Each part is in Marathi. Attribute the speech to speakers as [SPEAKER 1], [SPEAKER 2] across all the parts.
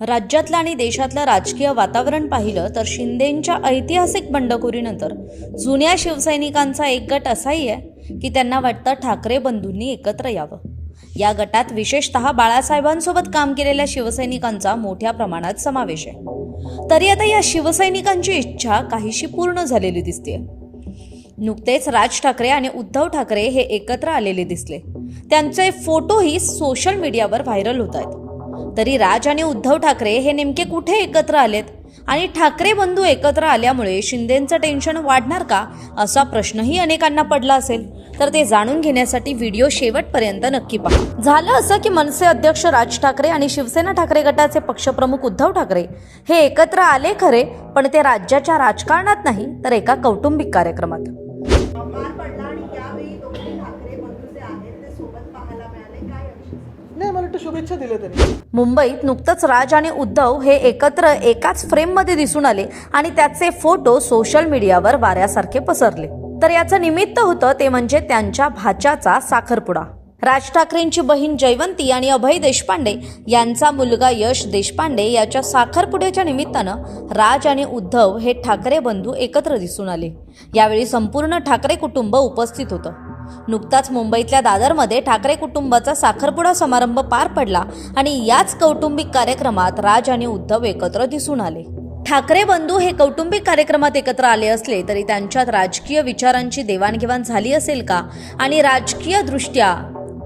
[SPEAKER 1] राज्यातलं आणि देशातलं राजकीय वातावरण पाहिलं तर शिंदेंच्या ऐतिहासिक बंडखोरीनंतर जुन्या शिवसैनिकांचा एक गट असाही आहे की त्यांना वाटतं ठाकरे बंधूंनी एकत्र यावं. या गटात विशेषतः बाळासाहेबांसोबत काम केलेल्या शिवसैनिकांचा मोठ्या प्रमाणात समावेश आहे. तरी आता या शिवसैनिकांची इच्छा काहीशी पूर्ण झालेली दिसते नुकतेच राज ठाकरे आणि उद्धव ठाकरे हे एकत्र आलेले दिसले. त्यांचे फोटोही सोशल मीडियावर व्हायरल होत आहेत. तरी राज आणि उद्धव ठाकरे हे नेमके कुठे एकत्र आलेत? आणि ठाकरे बंधू एकत्र आल्यामुळे शिंदेचं टेन्शन वाढणार का? असा प्रश्नही अनेकांना पडला असेल. तर ते जाणून घेण्यासाठी व्हिडिओ शेवटपर्यंत नक्की पहा. झालं असं की मनसे अध्यक्ष राज ठाकरे आणि शिवसेना ठाकरे गटाचे पक्षप्रमुख उद्धव ठाकरे हे एकत्र आले खरे पण ते राज्याच्या राजकारणात नाही तर एका कौटुंबिक कार्यक्रमात.
[SPEAKER 2] नाही शुभेच्छा दिल्या त्यांनी.
[SPEAKER 1] मुंबईत नुकतंच राज आणि उद्धव हे एकत्र एकाच फ्रेममध्ये दिसून आले आणि त्याचे फोटो सोशल मीडियावर वाऱ्यासारखे पसरले. तर याचं निमित्त होतं ते म्हणजे त्यांच्या भाच्याचा साखरपुडा. राज ठाकरेंची बहीण जयवंती आणि अभय देशपांडे यांचा मुलगा यश देशपांडे याच्या साखरपुड्याच्या निमित्तानं राज आणि उद्धव हे ठाकरे बंधू एकत्र दिसून आले. यावेळी संपूर्ण ठाकरे कुटुंब उपस्थित होतं. नुकताच मुंबईतल्या दादरमध्ये ठाकरे कुटुंबाचा साखरपुडा समारंभ पार पडला आणि याच कौटुंबिक कार्यक्रमात राज आणि उद्धव एकत्र दिसून आले. ठाकरे बंधू हे कौटुंबिक कार्यक्रमात एकत्र आले असले तरी त्यांच्यात राजकीय विचारांची देवाणघेवाण झाली असेल का? आणि राजकीय दृष्ट्या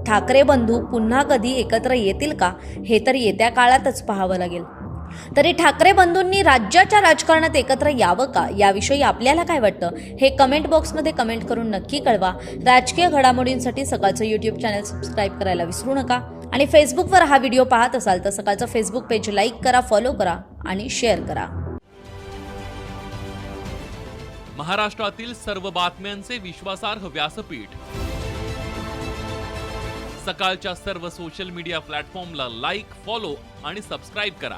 [SPEAKER 1] ठाकरे बंधू पुन्हा कधी एकत्र येतील का? हे तर येत्या काळातच पाहावं लागेल. तरी ठाकरे बंधूंनी राज्याच्या राजकारणात एकत्र यावं का? याविषयी आपल्याला काय वाटतं? हे कमेंट बॉक्समध्ये कमेंट करून नक्की कळवा. राजकीय घडामोडींसाठी सकाळचं यूट्यूब चॅनल सबस्क्राईब करायला विसरू नका. आणि फेसबुकवर हा व्हिडिओ पाहत असाल तर सकाळचं फेसबुक पेज लाईक करा फॉलो करा आणि शेअर करा.
[SPEAKER 3] महाराष्ट्रातील सर्व बातम्यांचे विश्वासार्ह व्यासपीठ. सकाळच्या सर्व सोशल मीडिया प्लॅटफॉर्मला लाईक फॉलो आणि सबस्क्राईब करा.